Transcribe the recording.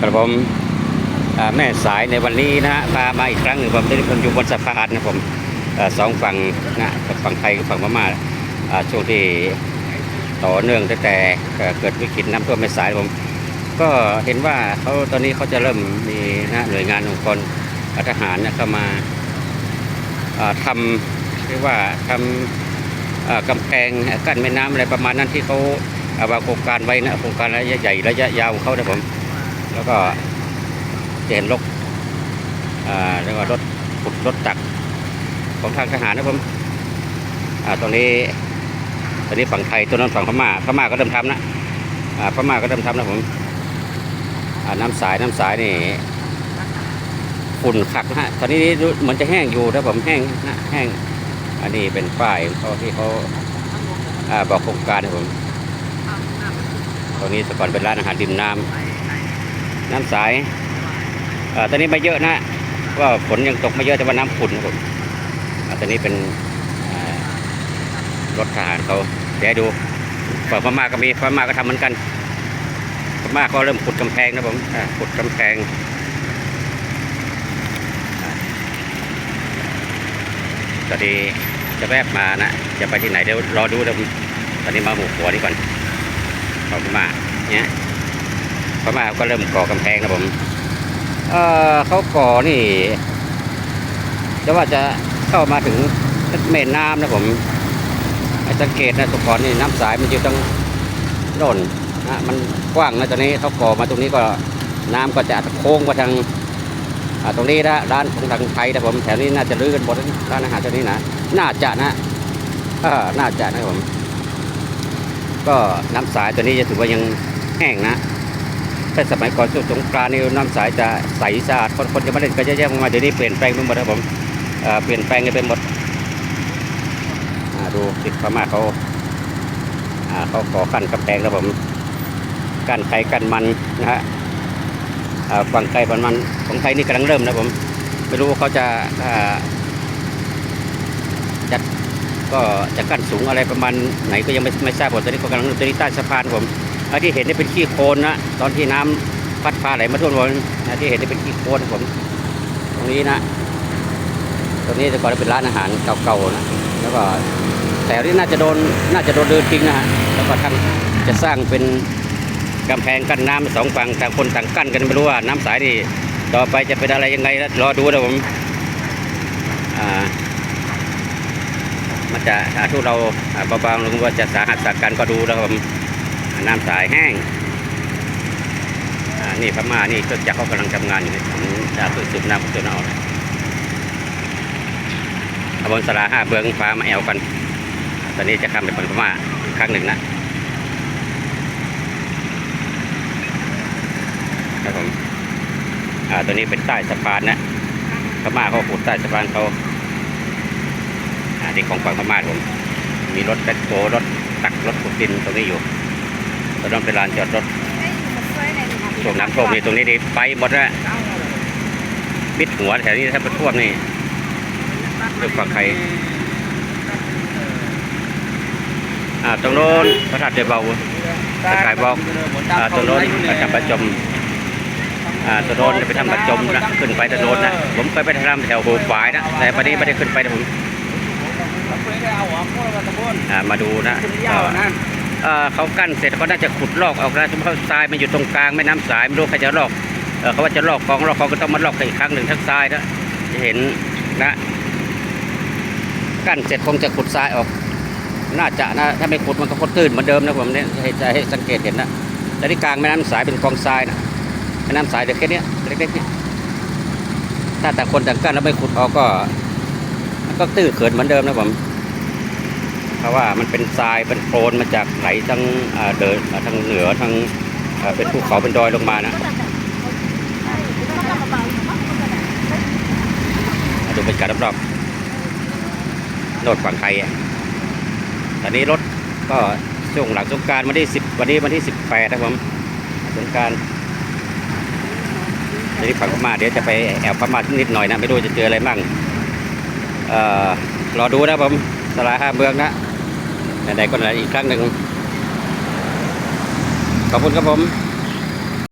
กระผมแม่สายในวันนี้นะฮะพามาอีกครั้งหนึ่งผมได้ผมอยู่บนสะพานนะผมอสองฝั่งนะฝั่งไทยกับฝั่งพม่าช่วงที่ต่อเนื่องตั้งแต่เกิดวิกฤตน้ำท่วมแม่สายผมก็เห็นว่าเขาตอนนี้เขาจะเริ่มมีนะหน่วยงานองค์กรทหารนะเข้ามาทำเรียกว่าทำกำแพงกั้นแม่น้ำอะไรประมาณนั้นที่เขาอ่าวางโครงการไว้นะโครงการระยะใหญ่ระยะยาวของเขานะผม แล้วก็จะเห็นรถอ่าเรียกว่ารถขุดรถตักของทางทหารนะผมอ่าตรงนี้ตอนนี้ฝั่งไทยตัวนั้นฝั่งพม่าพม่าก็เริ่มทำนะอ่าพม่าก็เริ่มทำนะผมอ่าน้ำสายน้ำสายนี่ฝุ่นขักนะฮะตอนนี้เหมือนจะแห้งอยู่นะผมแห้งนะแห้ง อันนี้เป็นป้ายเขาที่เขาอ่าบอกโครงการนะผมตรงนี้แต่ก่อนเป็นร้านอาหารริมน้ำ น้ำสเอ่อตอนนี้ไม่เยอะนะว่าฝนยังตกไม่เยอะแต่ว่าน้ำขุ่นนะผมตอนนี้เป็นรถทหารเขาเดี๋ยวดูฝั่งพม่าก็มีพม่าก็ทำเหมือนกันพม่าก็เริ่มขุดกำแพงนะผมขุดกำแพงตอนนี้จะแวบมานะ จะไปที่ไหนเดี๋ยวรอดูนะผมตอนนี้มาหมู่หัวนี่ก่อนของพม่าเนี่ย พม่าก็เริ่มก่อกำแพงนะผมเอ่อเขาก่อนี่จะว่าจะเข้ามาถึงแม่น้ำนะผมสังเกตนะทุกคนนี่น้ำสายมันอยู่ตรงโน่นนะมันกว้างนะตอนนี้เขาก่อมาตรงนี้ก็น้ำก็จะโค้งมาทางตรงนี้นะร้านของทางไทยนะผมแถวนี้น่าจะรื้อกันหมดนะร้านอาหารตรงนี้นะน่าจะนะเออน่าจะนะผม ก็น้ำสายตัวนี้จะถือว่ายังแห้งนะ แต่สมัยก่อนช่วงสงกรานต์นี่น้ำใสจะใสสะอาดคนคนจะมาเล่นก็เยอะแยะมากมายเดี๋ยวนี้เปลี่ยนแปลงไปหมดครับผมเปลี่ยนแปลงกันไปหมดดูติดพม่าเขาเขาขอกั้นกำแพงแล้วผมกั้นไข่กั้นมันนะฮะฝั่งไข่ฝั่งมันของไทยนี่กำลังเริ่มนะผมไม่รู้เขาจะจัดก็จะกั้นสูงอะไรประมาณไหนก็ยังไม่ไม่ทราบผมตอนนี้ก็กำลังตอนนี้ใต้สะพานผม อันที่เห็นนี่เป็นขี้โคลนนะตอนที่น้ำพัดพาไหลมาท่วมผมนะที่เห็นนี่เป็นขี้โคลนผมตรงนี้นะตรงนี้แต่ก่อนเป็นร้านอาหารเก่าๆนะแล้วก็แต่ที่น่าจะโดนน่าจะโดนเดินทิ้งนะฮะแล้วก็ทำจะสร้างเป็นกำแพงกั้นน้ำสองฝั่งต่างคนต่างกั้นกันไม่รู้ว่าน้ำสายนี่ต่อไปจะเป็นอะไรยังไงรอดูนะผมอ่ามันจะถ้าทุเราเบาๆลงว่าจะสาหัสสากันก็ดูแล้วผม น้ำสายแห้งนี่พม่านี่เครื่องจักรเขากำลังทำงานอยู่ในของดาวสูบน้ำของตัวนอกเอาบนสลาห้าเบืองฟ้ามาแอวกัน ตอนนี้จะข้ามไปฝั่งพม่าครั้งหนึ่งนะ ครับผม อ่า ตัวนี้เป็นใต้สะพานนะพม่าเขาขุดใต้สะพานเขาอ่าที่ของฝั่งพม่าผม มีรถแบ็คโฮรถตักรถขุดดินตรงนี้อยู่ ตอนนั้นเป็นลานจอดรถช่วงน้ำท่วมนี่ตรงนี้นี่ไปหมดแล้วมิดหัวแถวนี้ถ้าเป็นท่วมนี่เรื่องฝั่งใครอ่าตรงโน้นพระธาตุเดเบาตะกายบอกอ่าตรงโน้นไปทำประจมอ่าตรงโน้นไปทำประจมนะขึ้นไปตรงโน้นนะผมเคยไปทำแถวหูฝายนะแต่วันนี้ไม่ได้ขึ้นไปนะผมอ่ามาดูนะก็ เเขากั้นเสร็จเขาน่าจะขุดลอกออกนะสมมติเขาทรายมันอยู่ตรงกลางแม่น้ำสายไม่รู้ใครจะลอกเอเขาว่าจะลอกกองลอกกองก็ต้องมาลอกอีกครั้งหนึ่งทั้งทรายนะจะเห็นนะกั้นเสร็จคงจะขุดทรายออก น่าจะนะถ้าไม่ขุดมันก็คดตื้นเหมือนเดิมนะผมเนี่ยให้จะให้สังเกตเห็นนะแต่ที่กลางแม่น้ำสายเป็นกองทรายนะแม่น้ำสายเด็กแค่นี้เล็กๆนี่ถ้าแต่คนต่างกั้นแล้วไม่ขุดออกก็ ก็ตื้นเขินเหมือนเดิมนะผม ราะว่ามันเป็นทรายเป็นโคลนมาจากไหลทั้งเดินทางเหนือทางเป็นภูเขาเป็นดอยลงมานะมาดูบรรยากาศรอบๆโนดฝั่งไทยอะตอนนี้รถก็ช่วงหลังสงการวันที่สิบวันนี้วันที่สิบแปดนะผมสงการทีนี้ฝั่งพม่าเดี๋ยวจะไปแอบพม่านิดหน่อยนะไม่รู้จะเจออะไรมั่งเอ่อรอดูนะผมสลายห้าเมืองนะ ไหนๆก็ไหนอีกครั้งหนึ่งขอบคุณครับผม